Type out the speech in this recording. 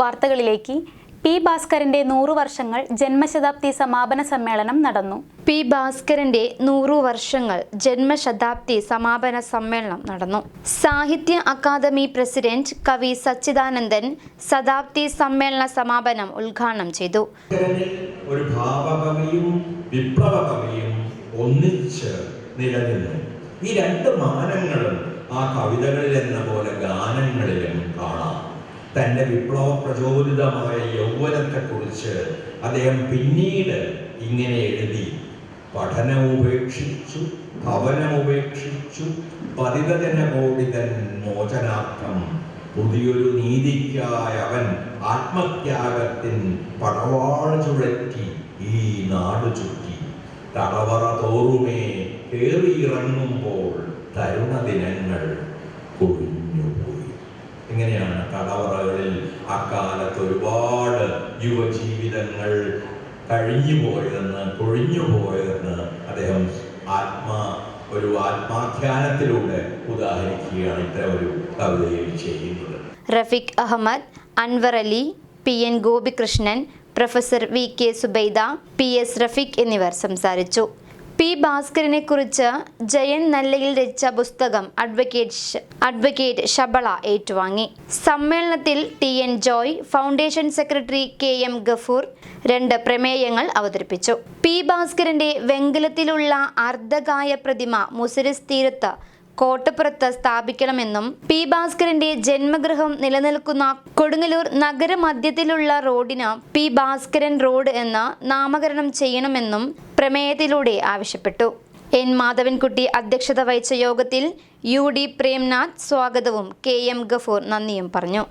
വാർത്തകളിലേക്ക് പി ഭാസ്കരന്റെ നൂറു വർഷങ്ങൾ ജന്മശതാബ്ദി സമാപന സമ്മേളനം നടന്നു. പി ഭാസ്കരന്റെ നൂറു വർഷങ്ങൾ ജന്മശതാബ്ദി സമാപന സമ്മേളനം നടന്നു. സാഹിത്യ അക്കാദമി പ്രസിഡന്റ് കവി സച്ചിദാനന്ദൻ ശതാബ്ദി സമ്മേളന സമാപനം ഉദ്ഘാടനം ചെയ്തു. ഒരു ഭാവകവിയും വിപ്ലവ കവിയും ഒന്നിച്ച് നിലനിന്നു. ഈ രണ്ട് മാനങ്ങളും ആ കവിതകളിൽ എന്ന പോലെ ഗാനങ്ങളിലും തന്റെ വിപ്ലവ പ്രചോദിതമായ യൗവനത്തെക്കുറിച്ച് അദ്ദേഹം പിന്നീട് ഇങ്ങനെ എഴുതി. പഠനം ഉപേക്ഷിച്ചു ഭവനം ഉപേക്ഷിച്ചു പതിതജനകോടിതൻ മോചനാർത്ഥം. പുതിയൊരു നീതിക്കായ അവൻ ആത്മത്യാഗത്തിൻ പടവാൾ ചുഴറ്റി ഈ നാട് ചുറ്റി. തടവറ തോറുമേ കേറിയിറങ്ങുമ്പോൾ തരുണ ദിനങ്ങൾ കൊഴിഞ്ഞുപോയി. ഇങ്ങനെയാണ് തടവറകളിൽ അക്കാലത്ത് ഒരുപാട് യുവജീവിതങ്ങൾ കഴിഞ്ഞു പോയതെന്ന് പോയതെന്ന് അദ്ദേഹം ആത്മാ ഒരു ആത്മാധ്യാനത്തിലൂടെ ഉദാഹരിക്കുകയാണ് ഇത്തരം ഒരു കവിതയിൽ ചെയ്യുന്നത്. Rafeeq Ahmad Anwar Ali P N Gopikrishnan professor V K Subaida P S Rafeeq എന്നിവർ സംസാരിച്ചു. പി ഭാസ്കരനെ കുറിച്ച് ജയൻ നല്ലയിൽ രചിച്ച പുസ്തകം അഡ്വക്കേറ്റ് അഡ്വക്കേറ്റ് ഷബള ഏറ്റുവാങ്ങി. സമ്മേളനത്തിൽ T N Joy foundation secretary K M Gafoor രണ്ട് പ്രമേയങ്ങൾ അവതരിപ്പിച്ചു. പി ഭാസ്കരന്റെ വെങ്കലത്തിലുള്ള അർദ്ധകായ പ്രതിമ മുസിരിസ് തീരത്ത് കോട്ടപ്പുറത്ത് സ്ഥാപിക്കണമെന്നും പി ഭാസ്കരന്റെ ജന്മഗൃഹം നിലനിൽക്കുന്ന കൊടുങ്ങല്ലൂർ നഗരമധ്യത്തിലുള്ള റോഡിന് പി ഭാസ്കരൻ റോഡ് എന്ന് നാമകരണം ചെയ്യണമെന്നും പ്രമേയത്തിലൂടെ ആവശ്യപ്പെട്ടു. എൻ മാധവൻകുട്ടി അധ്യക്ഷത വഹിച്ച യോഗത്തിൽ യു ഡി പ്രേംനാഥ് സ്വാഗതവും കെ എം ഗഫൂർ നന്ദിയും പറഞ്ഞു.